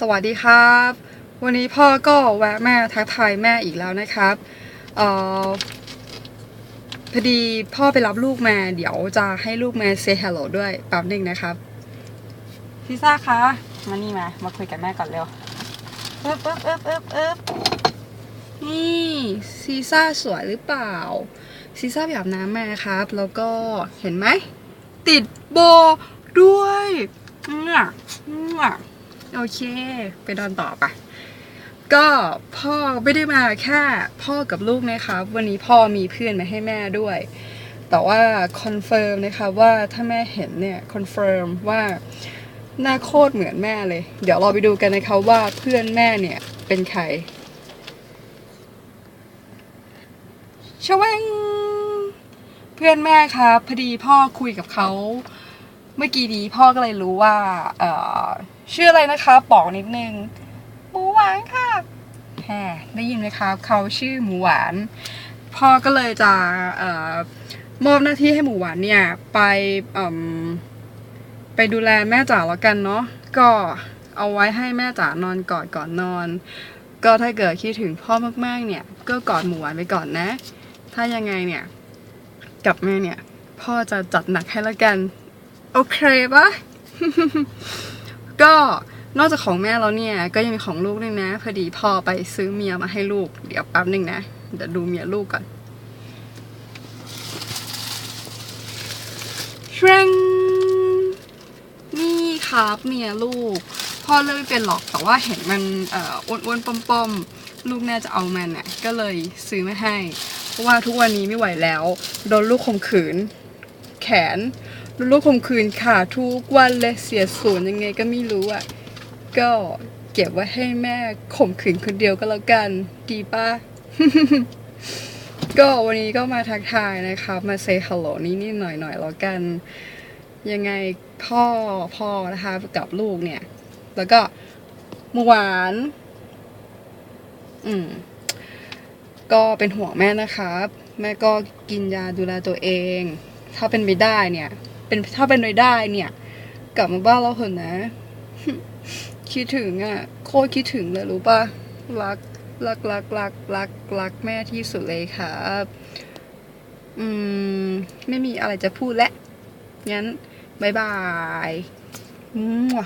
สวัสดีครับ วันนี้พ่อก็แวะมาทักทายแม่อีกแล้วนะครับเอ่อพอดีพ่อไปรับลูกมาเดี๋ยวจะให้ลูกมา say hello ด้วยแป๊บหนึงนะครับพิซซ่าคะมานี่มา มาคุยกับแม่ก่อนเร็วอึ๊บอึ๊บอึ๊บอึ๊บอึ๊บนี่ซีซ่าสวยหรือเปล่า ซีซ่าไปอาบน้ำมาครับ แล้วก็เห็นไหม ติดโบด้วยเนี่ยเนี่ย โอเค ไปนอนต่อไปะก็พ่อไม่ได้มาแค่พ่อกับลูกนะครับวันนี้พ่อมีเพื่อนมาให้แม่ด้วย แต่ว่าคอนเฟิร์มนะคะว่าถ้าแม่เห็นเนี่ยคอนเฟิร์มว่าหน้าโคตรเหมือนแม่เลย เดี๋ยวเราไปดูกันนะคะว่าเพื่อนแม่เนี่ยเป็นใครชวงเพื่อนแม่ครับพอดีพ่อคุยกับเขาเมื่อกี้นี้พ่อก็เลยรู้ว่าเออ ชื่ออะไรนะคะบอกนิดนึง หมูหวานค่ะแหมได้ยินไหมครับเขาชื่อหมูหวาน พ่อก็เลยจะเอ่อมอบหน้าที่ให้หมูหวานเนี่ย ไปไปดูแลแม่จ๋าแล้วกันเนาะก็เอาไว้ให้แม่จ๋านอนกอดก่อนนอน ก็ถ้าเกิดคิดถึงพ่อมากๆเนี่ย ก็กอดหมูหวานไปก่อนนะ ถ้ายังไงเนี่ยกับแมาเนี่ย พ่อจะจัดหนักให้และกัน โอเคปะ ก็นอกจากของแม่แล้วเนี่ย ก็ยังมีของลูกด้วยนะ พอดีพ่อไปซื้อเมียมาให้ลูก เดี๋ยวแป๊บหนึ่งนะ เดี๋ยวดูเมียลูกก่อนเชงนี่ครับเมียลูก พ่อเลือกไม่เป็นหรอกแต่ว่าเห็นมันอ่ออ้วนๆป้อมๆ ลูกน่าจะเอามันน่ะก็เลยซื้อมาให้ เพราะว่าทุกวันนี้ไม่ไหวแล้ว โดนลูกข่มขืน แขน โดนลูกข่มขืนขาทุกวันเลยเสียศูนย์ยังไงก็ไม่รู้อะ ก็เก็บไว้ให้แม่ข่มขืนคนเดียวก็แล้วกัน ดีป่ะ ก็วันนี้ก็มาทักทายนะครับมาเซ y hello นิดนิดหน่อยหน่อยแล้วกัน ยังไงพ่อพ่อนะคะกับลูกเนี่ย แล้วก็หมูหวาน อืม ก็เป็นห่วงแม่นะครับ แม่ก็กินยาดูแลตัวเอง ถ้าเป็นไปได้เนี่ย เป็นถ้าเป็นไปได้เนี่ย กลับมาบ้านเราเถอะนะ คิดถึงอะ โคตรคิดถึงเลยรู้ป่ะรักรักรักรักรักรักแม่ที่สุดเลยครับอืม ไม่มีอะไรจะพูดแล้วงั้นบายบายมั่ว